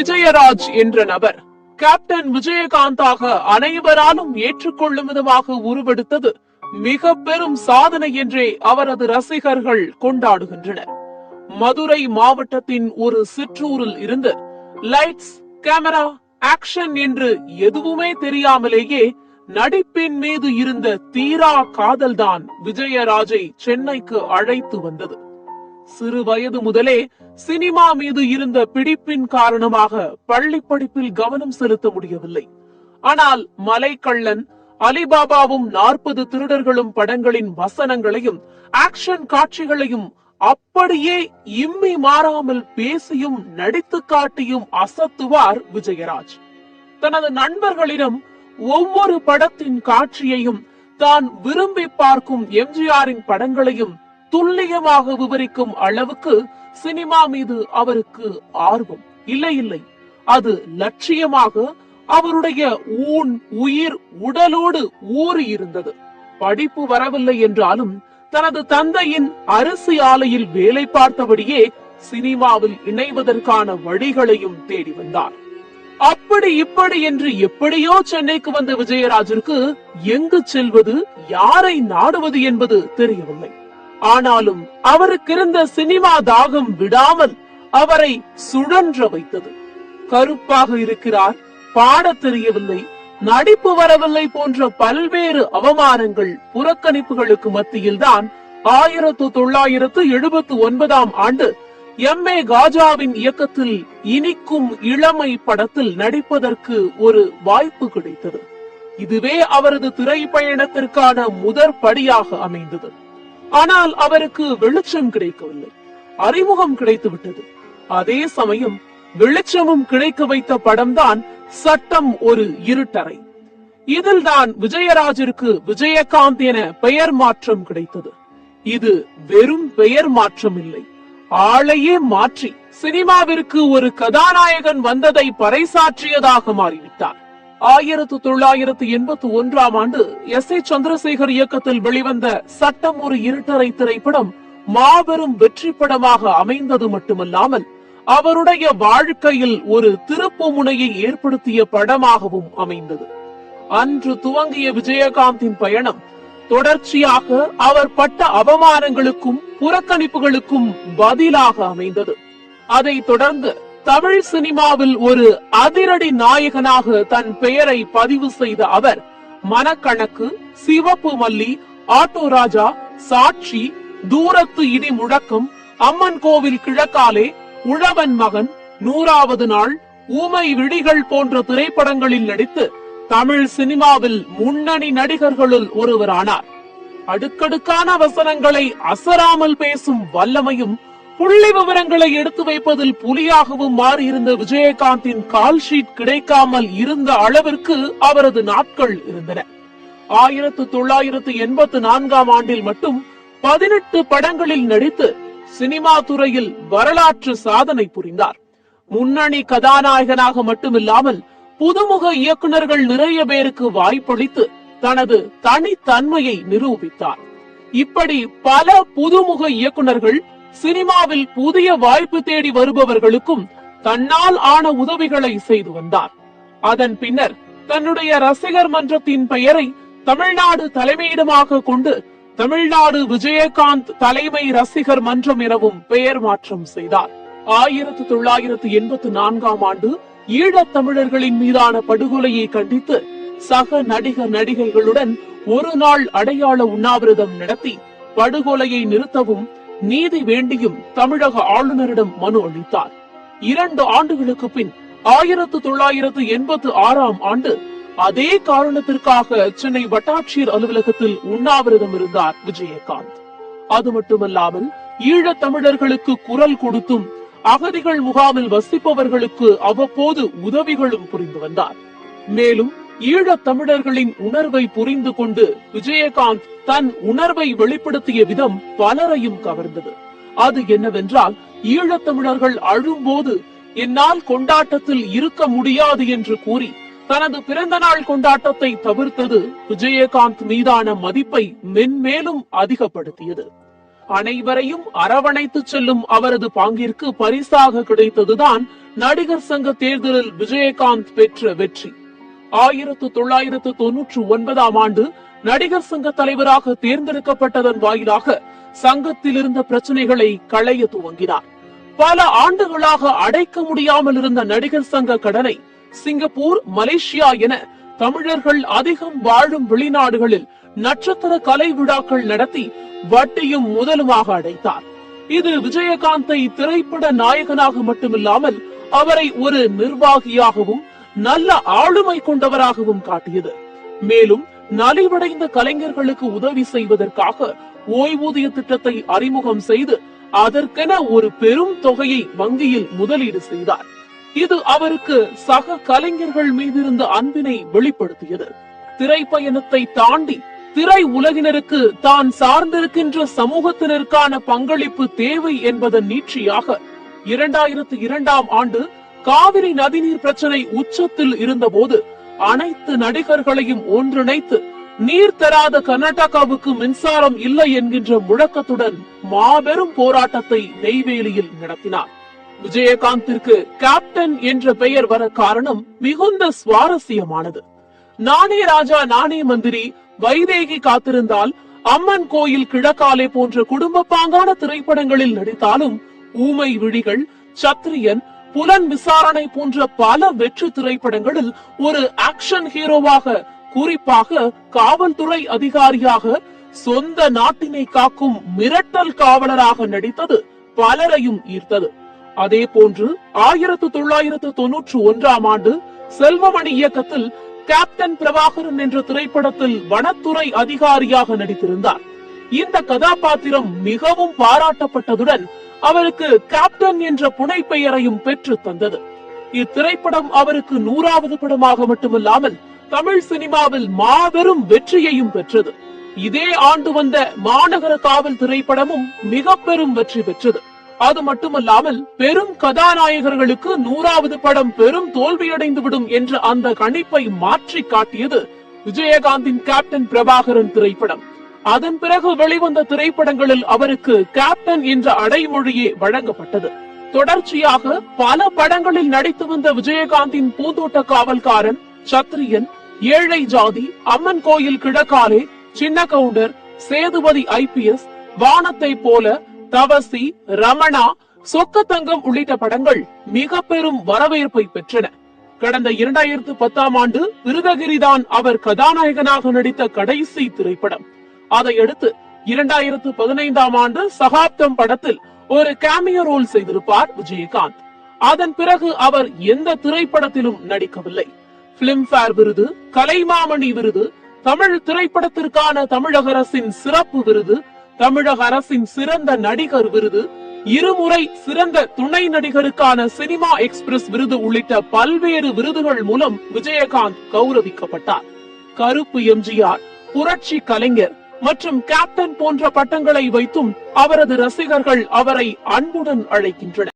விஜயராஜ் என்ற நபர். கேப்டன் விஜயகாந்தாக அனைவராலும் ஏற்றுக்கொள்ளும் விதமாக உருவெடுத்தது. மிக பெரும் சாதனை என்றே அவரது ரசிகர்கள் கொண்டாடுகின்றனர். மதுரை மாவட்டத்தின் ஒரு சிற்றூரில் இருந்து லைட்ஸ் கேமரா ஆக்ஷன் என்று எதுவுமே தெரியாமலேயே நடிப்பின் மீது இருந்த தீரா காதல்தான் விஜயராஜை சென்னைக்கு அழைத்து வந்தது. சிறு வயது முதலே சினிமா மீது இருந்த பிடிப்பின் காரணமாக பள்ளி படிப்பில் கவனம் செலுத்த முடியவில்லை. ஆனால் மலைக்கள்ளன் அலிபாபாவும் நாற்பது திருடர்களும் படங்களின் வசனங்களையும் ஆக்ஷன் காட்சிகளையும் அப்படியே இம்மி மாறாமல் பேசியும் நடித்து காட்டியும் அசத்துவார் விஜயராஜ். தனது நண்பர்களிடம் ஒவ்வொரு படத்தின் காட்சியையும் தான் விரும்பி பார்க்கும் எம்ஜிஆரின் படங்களையும் துல்லியமாக விவரிக்கும் அளவுக்கு சினிமா மீது அவருக்கு ஆர்வம். இல்லை இல்லை. அது லட்சியமாக அவருடைய ஊன் உயிர் உடலோடு ஊறி இருந்தது படிப்பு வரவில்லை என்றாலும் தனது தந்தையின் அரிசி ஆலையில் வேலை பார்த்தபடியே சினிமாவில் இணைவதற்கான வழிகளையும் தேடி வந்தார். அப்படி இப்படி என்று எப்படியோ சென்னைக்கு வந்த விஜயராஜிற்கு எங்கு செல்வது யாரை நாடுவது என்பது தெரியவில்லை. ஆனாலும் அவருக்கு இருந்த சினிமா தாகம் விடாமல் அவரை சுழன்ற வைத்தது. கருப்பாக இருக்கிறார் பாட தெரியவில்லை நடிப்பு வரவில்லை போன்ற பல்வேறு அவமானங்கள் புறக்கணிப்புகளுக்கு மத்தியில்தான் ஆயிரத்து தொள்ளாயிரத்து எழுபத்து ஒன்பதாம் ஆண்டு எம். ஏ. காஜாவின் இயக்கத்தில் இனிக்கும் இளமை படத்தில் நடிப்பதற்கு ஒரு வாய்ப்பு கிடைத்தது. இதுவே அவரது திரைப்பயணத்திற்கான முதற் படியாக அமைந்தது. ஆனால் அவருக்கு வெளிச்சம் கிடைக்கவில்லை. அறிமுகம் கிடைத்து விட்டது அதே சமயம் வெளிச்சமும் கிடைக்க வைத்த படம்தான் சட்டம் ஒரு இருட்டறை. இதில்தான் விஜயராஜிற்கு விஜயகாந்த் என பெயர் மாற்றம் கிடைத்தது. இது வெறும் பெயர் மாற்றம் இல்லை ஆளையே மாற்றி சினிமாவிற்கு ஒரு கதாநாயகன் வந்ததை பறைசாற்றியதாக மாறிவிட்டார். ஆயிரத்து தொள்ளாயிரத்து எண்பத்தி ஒன்றாம் ஆண்டு எஸ் ஏ சந்திரசேகர் இயக்கத்தில் வெளிவந்த சட்டம் ஒரு இருட்டரை திரைப்படம் மாபெரும் வெற்றி படமாக அமைந்தது மட்டுமல்லாமல் அவருடைய வாழ்க்கையில் ஒரு திருப்பு முனையை ஏற்படுத்திய படமாகவும் அமைந்தது. அன்று துவங்கிய விஜயகாந்தின் பயணம் தொடர்ச்சியாக அவர் பட்ட அவமானங்களுக்கும் புறக்கணிப்புகளுக்கும் பதிலாக அமைந்தது. அதை தொடர்ந்து தமிழ் சினிமாவில் ஒரு அதிரடி நாயகனாக தன் பெயரை பதிவு செய்த அவர் மனக்கணக்கு சிவப்பு மல்லி ஆட்டோ ராஜா சாட்சி தூரத்து இடி முழக்கம் அம்மன் கோவில் கிழக்காலே உழவன் மகன் நூறாவது நாள் ஊமை விழிகள் போன்ற திரைப்படங்களில் நடித்து தமிழ் சினிமாவில் முன்னணி நடிகர்களுள் ஒருவரானார். அடுக்கடுக்கான வசனங்களை அசராமல் பேசும் வல்லமையும் புள்ளி விவரங்களை எடுத்து வைப்பதில் புலியாகவும் மாறியிருந்த விஜயகாந்தின் கால் ஷீட் கிடைக்காமல் இருந்த அளவிற்கு அவரது நாட்கள் இருந்தன. ஆயிரத்து தொள்ளாயிரத்து எண்பத்து நான்காம் ஆண்டில் மட்டும் பதினெட்டு படங்களில் நடித்து சினிமா துறையில் வரலாற்று சாதனை புரிந்தார். முன்னணி கதாநாயகனாக மட்டுமில்லாமல் புதுமுக இயக்குநர்கள் நிறைய பேருக்கு வாய்ப்பளித்து தனது தனித்தன்மையை நிரூபித்தார். இப்படி பல புதுமுக இயக்குநர்கள் சினிமாவில் புதிய வாய்ப்பு தேடி வருபவர்களுக்கும் தன்னால் ஆன உதவிகளை செய்து வந்தார். அதன் பின்னர் தன்னுடைய ரசிகர் மன்றத்தின் பெயரை தமிழ்நாடு தலைமையிடமாக கொண்டு தமிழ்நாடு விஜயகாந்த் தலைமை ரசிகர் மன்றம் எனவும் பெயர் மாற்றம் செய்தார். ஆயிரத்தி தொள்ளாயிரத்தி எண்பத்தி நான்காம் ஆண்டு ஈழத் தமிழர்களின் மீதான படுகொலையை கண்டித்து சக நடிகர் நடிகைகளுடன் ஒரு நாள் அடையாள உண்ணாவிரதம் நடத்தி படுகொலையை நிறுத்தவும் நீதி வேண்டியும் தமிழக ஆளுநரிடம் மனு அளித்தார். இரண்டு ஆண்டுகளுக்கு பின் ஆயிரத்து தொள்ளாயிரத்து எண்பத்து ஆறாம் ஆண்டு அதே காரணத்திற்காக சென்னை வட்டாட்சியர் அலுவலகத்தில் உண்ணாவிரதம் இருந்தார் விஜயகாந்த். அது மட்டுமல்லாமல் ஈழத் தமிழர்களுக்கு குரல் கொடுத்தும் அகதிகள் முகாமில் வசிப்பவர்களுக்கு அவ்வப்போது உதவிகளும் புரிந்து வந்தார். மேலும் ஈழத் தமிழர்களின் உணர்வை புரிந்து கொண்டு விஜயகாந்த் தன் உணர்வை வெளிப்படுத்திய விதம் பலரையும் கவர்ந்தது. அது என்னவென்றால் ஈழத் தமிழர்கள் அழும்போது என்னால் கொண்டாட்டத்தில் இருக்க முடியாது என்று கூறி தனது பிறந்த நாள் கொண்டாட்டத்தை தவிர்த்தது விஜயகாந்த் மீதான மதிப்பை மென்மேலும் அதிகப்படுத்தியது. அனைவரையும் அரவணைத்து செல்லும் அவரது பாங்கிற்கு பரிசாக கிடைத்ததுதான் நடிகர் சங்க தேர்தலில் விஜயகாந்த் பெற்ற வெற்றி. ஆயிரத்து தொள்ளாயிரத்து தொன்னூற்று ஒன்பதாம் ஆண்டு நடிகர் சங்க தலைவராக தேர்ந்தெடுக்கப்பட்டதன் வாயிலாக சங்கத்தில் இருந்த பிரச்சனைகளை களைய துவங்கினார். பல ஆண்டுகளாக அடைக்க முடியாமல் இருந்த நடிகர் சங்க கடனை சிங்கப்பூர் மலேசியா என தமிழர்கள் அதிகம் வாழும் வெளிநாடுகளில் நட்சத்திர கலை விழாக்கள் நடத்தி வட்டியும் முதலுமாக அடைத்தார். இது விஜயகாந்தை திரைப்பட நாயகனாக மட்டுமில்லாமல் அவரை ஒரு நிர்வாகியாகவும் நல்ல ஆளுமை கொண்டவராகவும் காட்டியது. மேலும் நலிவடைந்த கலைஞர்களுக்கு உதவி செய்வதற்காக ஓய்வூதிய திட்டத்தை அறிமுகம் செய்து அதற்கென ஒரு பெரும் தொகையை வங்கியில் முதலீடு செய்தார். இது அவருக்கு சக கலைஞர்கள் மீது இருந்த அன்பினை வெளிப்படுத்தியது. திரைப்பயணத்தை தாண்டி திரை உலகினருக்கு தான் சார்ந்திருக்கின்ற சமூகத்தினருக்கான பங்களிப்பு தேவை என்பதன் நீட்சியாக இரண்டாயிரத்தி இரண்டாம் ஆண்டு காவிரி நதிநீர் பிரச்சனை உச்சத்தில் இருந்தபோது அனைத்து நடிகர்களையும் ஒன்றிணைத்து நீர் தராத கர்நாடகாவுக்கு மின்சாரம் இல்லை என்கின்ற முழக்கத்துடன் மாபெரும் போராட்டத்தை நெய்வேலியில் நடத்தினார். விஜயகாந்திற்கு கேப்டன் என்ற பெயர் வர காரணம் மிகுந்த சுவாரஸ்யமானது. நானே ராஜா நானே மந்திரி வைதேகி காத்திருந்தால் அம்மன் கோயில் கிழக்காலே போன்ற குடும்ப பாங்கான திரைப்படங்களில் நடித்தாலும் ஊமை விழிகள் சத்திரியன் புலன் விசாரணை போன்ற பல வெற்றி திரைப்படங்களில் ஒரு ஆக்ஷன் ஹீரோவாக குறிப்பாக காவல்துறை அதிகாரியாக சொந்த நாட்டினை காக்கும் மிரட்டல் காவலராக நடித்தது பலரையும் ஈர்த்தது. அதே போன்று ஆயிரத்து தொள்ளாயிரத்து தொன்னூற்று ஒன்றாம் ஆண்டு செல்வமணி இயக்கத்தில் கேப்டன் பிரபாகரன் என்ற திரைப்படத்தில் வனத்துறை அதிகாரியாக நடித்திருந்தார். இந்த கதாபாத்திரம் மிகவும் பாராட்டப்பட்டதுடன் அவருக்கு கேப்டன் என்ற புனைப்பெயரையும் பெற்று தந்தது. இத்திரைப்படம் அவருக்கு நூறாவது படமாக மட்டுமல்லாமல் தமிழ் சினிமாவில் மாபெரும் வெற்றியையும் பெற்றது. இதே ஆண்டு வந்த மாநகர காவல் திரைப்படமும் மிக பெரும் வெற்றி பெற்றது. அது மட்டுமல்லாமல் பெரும் கதாநாயகர்களுக்கு நூறாவது படம் பெரும் தோல்வியடைந்து விடும் என்ற அந்த கணிப்பை மாற்றி காட்டியது விஜயகாந்தின் கேப்டன் பிரபாகரன் திரைப்படம். அதன் பிறகு வெளிவந்த திரைப்படங்களில் அவருக்கு கேப்டன் என்ற அடைமொழியே வழங்கப்பட்டது. தொடர்ச்சியாக பல படங்களில் நடித்து வந்த விஜயகாந்தின் பூந்தோட்ட காவல்காரன் சத்ரியன் ஏழை ஜாதி அம்மன் கோயில் கிழக்காலே சின்ன கவுண்டர் சேதுபதி ஐபிஎஸ் வானத்தை போல தவசி ரமணா சொக்கத்தங்கம் உள்ளிட்ட படங்கள் மிக பெரும் வரவேற்பை பெற்றன. கடந்த இரண்டாயிரத்து பத்தாம் ஆண்டு விருதகிரிதான் அவர் கதாநாயகனாக நடித்த கடைசி திரைப்படம். அதையடுத்து இரண்டாயிரத்து பதினைந்தாம் ஆண்டு சகாப்தம் படத்தில் ஒரு கேமியோ ரோல் செய்திருப்பார் விஜயகாந்த். அதன் பிறகு அவர் எந்த திரைப்படத்திலும் நடிக்கவில்லை. பிலிம்பேர் விருது கலைமாமணி விருது தமிழ் திரைப்படத்திற்கான தமிழக அரசின் சிறப்பு விருது தமிழக அரசின் சிறந்த நடிகர் விருது இருமுறை சிறந்த துணை நடிகருக்கான சினிமா எக்ஸ்பிரஸ் விருது உள்ளிட்ட பல்வேறு விருதுகள் மூலம் விஜயகாந்த் கௌரவிக்கப்பட்டார். கருப்பு எம்ஜிஆர் புரட்சி கலைஞர் மற்றும் கேப்டன் போன்ற பட்டங்களை வைத்தும் அவரது ரசிகர்கள் அவரை அன்புடன் அழைக்கின்றனர்.